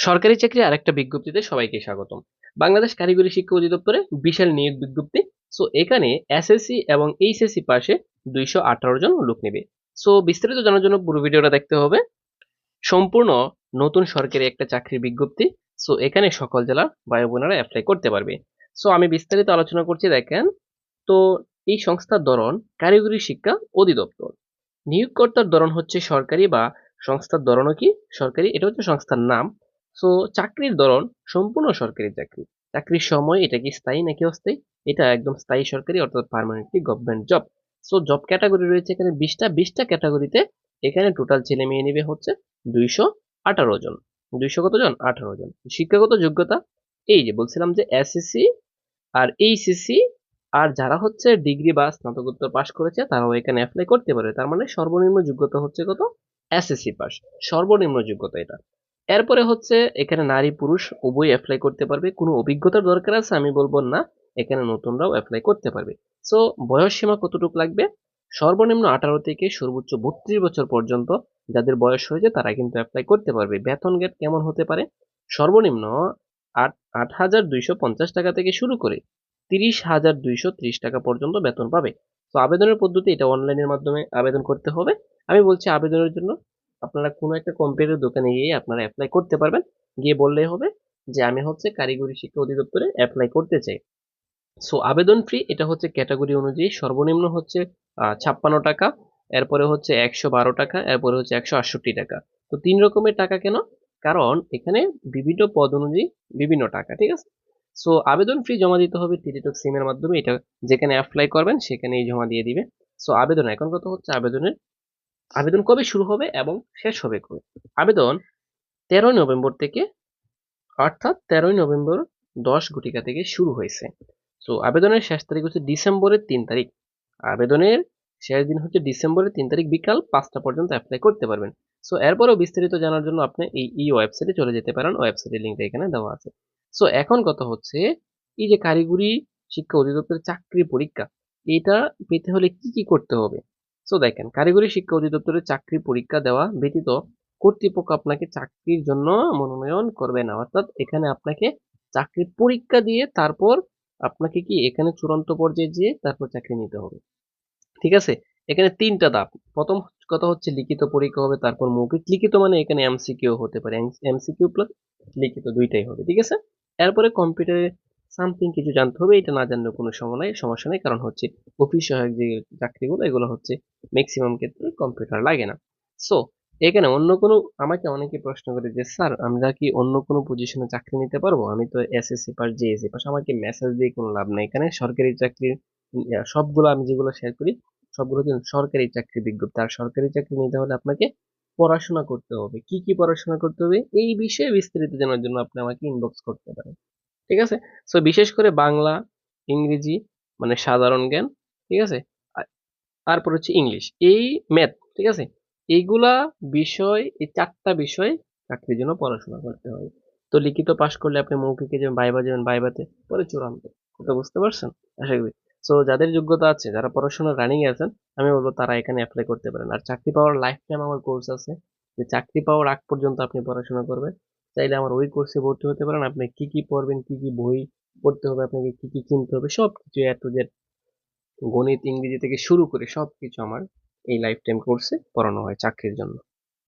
সরকারি চাকরি আরেকটা বিজ্ঞপ্তিতে সবাইকে স্বাগতম। বাংলাদেশ কারিগরি শিক্ষা অধিদপ্তরে বিশাল নিয়োগ বিজ্ঞপ্তি। সো, এখানে এসএসসি এবং এইচএসসি পাশে দুইশো আঠারো জন লোক নেবে। সো, বিস্তারিত জানার জন্য পুরো ভিডিওটা দেখতে হবে। সম্পূর্ণ নতুন সরকারি একটা চাকরির বিজ্ঞপ্তি। সো, এখানে সকল জেলার ভাই বোনেরা অ্যাপ্লাই করতে পারবে। সো, আমি বিস্তারিত আলোচনা করছি, দেখেন। তো, এই সংস্থার ধরন কারিগরি শিক্ষা অধিদপ্তর। নিয়োগকর্তার ধরন হচ্ছে সরকারি বা সংস্থার ধরনও কি? সরকারি, এটা হচ্ছে সংস্থার নাম। সো চাকরির ধরন সম্পূর্ণ সরকারি চাকরি। চাকরির সময় এটা কি স্থায়ী নাকি অস্থায়ী? এটা একদম স্থায়ী সরকারি অর্থাৎ permanently government job so job category রয়েছে এখানে বিশটা। বিশটা ক্যাটাগরিতে এখানে টোটাল ছেলে মেয়ে নেবে হচ্ছে দুইশো আঠারো জন। দুইশো কত জন? আঠারো জন। শিক্ষাগত যোগ্যতা, এই যে বলছিলাম যে এসএসসি আর এইচএসসি আর যারা হচ্ছে ডিগ্রি বা স্নাতকোত্তর পাশ করেছে, তারাও এখানে অ্যাপ্লাই করতে পারে। তার মানে সর্বনিম্ন যোগ্যতা হচ্ছে কত? এসএসসি পাস সর্বনিম্ন যোগ্যতা এটা। এরপরে হচ্ছে এখানে নারী, পুরুষ উভয় অ্যাপ্লাই করতে পারবে। কোনো অভিজ্ঞতার দরকার আছে আমি বলব না, এখানে নতুনরাও অ্যাপ্লাই করতে পারবে। সো বয়স সীমা কতটুকু লাগবে? সর্বনিম্ন আঠারো থেকে সর্বোচ্চ বত্রিশ বছর পর্যন্ত যাদের বয়স হয়েছে তারা কিন্তু অ্যাপ্লাই করতে পারবে। বেতন গেট কেমন হতে পারে? সর্বনিম্ন আট আট হাজার দুইশো পঞ্চাশ টাকা থেকে শুরু করে তিরিশ হাজার দুইশো টাকা পর্যন্ত বেতন পাবে। তো আবেদনের পদ্ধতি এটা অনলাইনের মাধ্যমে আবেদন করতে হবে। আমি বলছি আবেদনের জন্য আপনারা কোনো একটা কম্পিউটার দোকানে গিয়ে আপনারা অ্যাপ্লাই করতে পারবেন। গিয়ে বললেই হবে যে, আমি হচ্ছে কারিগরি শিক্ষা অধিদপ্তরে অ্যাপ্লাই করতে চাই। সো আবেদন ফি এটা হচ্ছে ক্যাটাগরি অনুযায়ী সর্বনিম্ন হচ্ছে ছাপ্পান্ন টাকা, এরপরে হচ্ছে একশো বারো টাকা, এরপরে হচ্ছে একশো আটষট্টি টাকা। তো তিন রকমের টাকা কেন? কারণ এখানে বিভিন্ন পদ অনুযায়ী বিভিন্ন টাকা, ঠিক আছে? সো আবেদন ফ্রি জমা দিতে হবে টেলিটক সিমের মাধ্যমে। এটা যেখানে অ্যাপ্লাই করবেন, সেখানেই জমা দিয়ে দিবে। সো আবেদন এখন কত হচ্ছে? আবেদনের আবেদন কবে শুরু হবে এবং শেষ হবে কবে? আবেদন তেরোই নভেম্বর থেকে, অর্থাৎ তেরোই নভেম্বর দশ ঘটিকা থেকে শুরু হয়েছে। সো আবেদনের শেষ তারিখ হচ্ছে ডিসেম্বরের তিন তারিখ। আবেদনের শেষ দিন হচ্ছে ডিসেম্বরের তিন তারিখ বিকাল পাঁচটা পর্যন্ত অ্যাপ্লাই করতে পারবেন। সো এরপরেও বিস্তারিত জানার জন্য আপনি এই এই ওয়েবসাইটে চলে যেতে পারেন। ওয়েবসাইটের লিঙ্কটা এখানে দেওয়া আছে। সো এখন কথা হচ্ছে, এই যে কারিগরি শিক্ষা অধিদপ্তরের চাকরি পরীক্ষা, এটা পেতে হলে কি কি করতে হবে? সো দেখেন, কারিগরি শিক্ষা অধিদপ্তরের চাকরি পরীক্ষা দেওয়া ব্যতীত কর্তৃপক্ষ আপনাকে চাকরির জন্য মনোনয়ন করবে না। অর্থাৎ এখানে আপনাকে চাকরির পরীক্ষা দিয়ে তারপর আপনাকে কি এখানে চূড়ান্ত পর্যায়ে যেয়ে তারপর চাকরি নিতে হবে। ঠিক আছে? এখানে তিনটা ধাপ। প্রথম কথা হচ্ছে লিখিত পরীক্ষা হবে, তারপর মৌখিক। লিখিত মানে এখানে এমসিকিউ হতে পারে। এমসিকিউ প্লাস লিখিত দুইটাই হবে। ঠিক আছে? এরপরে কম্পিউটারে সামথিং কিছু জানতে হবে, এটা না জানলেও কোনো সময় সমস্যা নেই, কারণ হচ্ছে অফিস সহায়ক যে চাকরিগুলো, এগুলো হচ্ছে ম্যাক্সিমাম ক্ষেত্রে কম্পিউটার লাগে না। সো এখানে অন্য কোনো, আমাকে অনেকে প্রশ্ন করে যে, স্যার, আমরা কি অন্য কোনো পজিশনে চাকরি নিতে পারব? আমি তো এসএসসি পাস জিএসসি পাস আমাকে মেসেজ দিয়ে কোনো লাভ নেই। এখানে সরকারি চাকরির সবগুলো আমি যেগুলো শেয়ার করি, সবগুলো হচ্ছে সরকারি চাকরি বিজ্ঞপ্তি, আর সরকারি চাকরি নিতে হলে আপনাকে পড়াশোনা করতে হবে। কি কি পড়াশোনা করতে হবে? এই বিষয়ে বিস্তারিত জানার জন্য আপনি আমাকে ইনবক্স করতে পারেন। ঠিক আছে? সো বিশেষ করে বাংলা, ইংরেজি মানে সাধারণ জ্ঞান, ঠিক আছে? তারপর হচ্ছে ইংলিশ। এই ম্যাথ ঠিক আছে? এইগুলা বিষয়, এই চারটা বিষয় চাকরির জন্য পড়াশোনা করতে হবে তো লিখিত পাশ করলে আপনি মৌখিকে যাবেন বাইবা যাবেন বাইবাতে পরে চূড়ান্ত। কথা বুঝতে পারছেন? আশা করি। সো যাদের যোগ্যতা আছে, যারা পড়াশোনা রানিং আছেন, আমি বলব তারা এখানে অ্যাপ্লাই করতে পারেন। আর চাকরি পাওয়ার লাইফ টাইম আমার কোর্স আছে। যে চাকরি পাওয়ার আগ পর্যন্ত আপনি পড়াশোনা করবেন। চাইলে আমার ওই কোর্সে ভর্তি হতে পারেন। আপনি কি কি পড়বেন, কি কি বই পড়তে হবে, আপনাকে কি কি কিনতে হবে সব কিছু এ টু জেড গণিত, ইংরেজি থেকে শুরু করে সব কিছু আমার এই লাইফ টাইম কোর্সে পড়ানো হয় চাকরির জন্য।